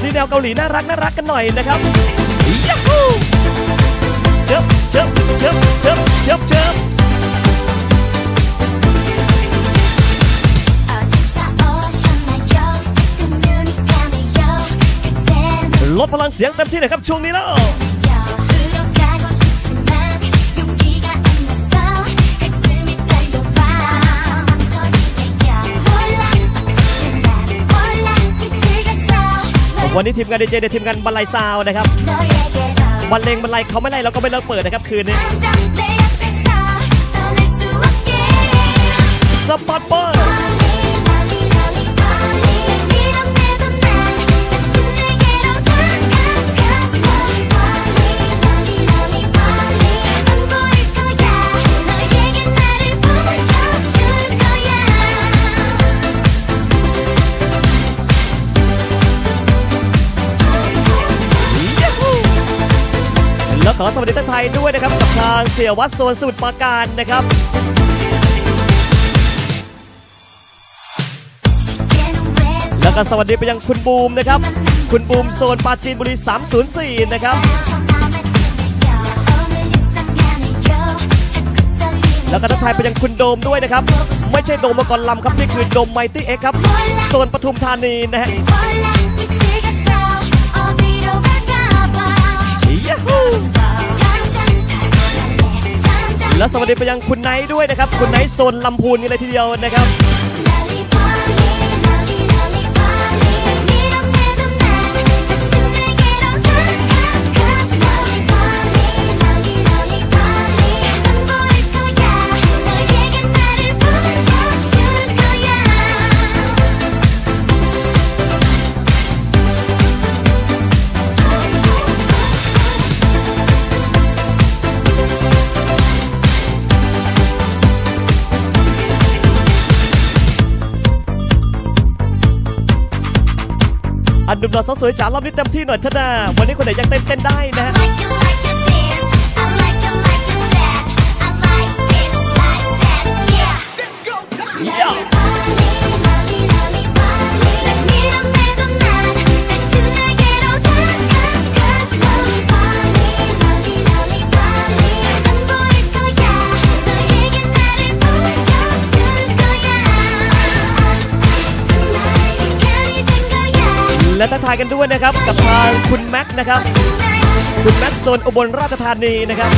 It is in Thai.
อบนี้แนวเกาหลีน่ารักน่ารักกันหน่อยนะครับยัฮูเชิบเชิบเชิบเชิบเชิบเชิบลดพลังเสียงเต็มที่หน่อยครับช่วงนี้แล้ว วันนี้ทีมงานดีเจเดทีมงานบรรลัยซาวน์นะครับบรรเลงบรรลัยเขาไม่ไล่เราก็ไม่เลิกเปิดนะครับคืนนี้สปอตเป ขอสวัสดีท่านไทยด้วยนะครับกับทางเสี่ยวัดโซนสมุทรปราการนะครับแล้วก็สวัสดีไปยังคุณบูมนะครับ คุณบูมโซนปาจีนบุรี 304 นะครับ แล้วก็ทักทายไปยังคุณโดมด้วยนะครับ ไม่ใช่โดมมกรลำครับ นี่คือโดมไมตี้เอ็กครับ โซนปทุมธานีนะฮะ และสวัสดีไปยังคุณไนท์ด้วยนะครับ คุณไนท์โซนลำพูนนี่เลยทีเดียวนะครับ อันดุมเราสวยจ๋ารอบนี้เต็มที่หน่อยเถอะนะวันนี้คนไหนยังเต้นเต้นได้นะฮะ และทักทายกันด้วยนะครับ กับทางคุณแม็กซ์นะครับ คุณแม็กซ์โซนอุบลราชธานีนะครับ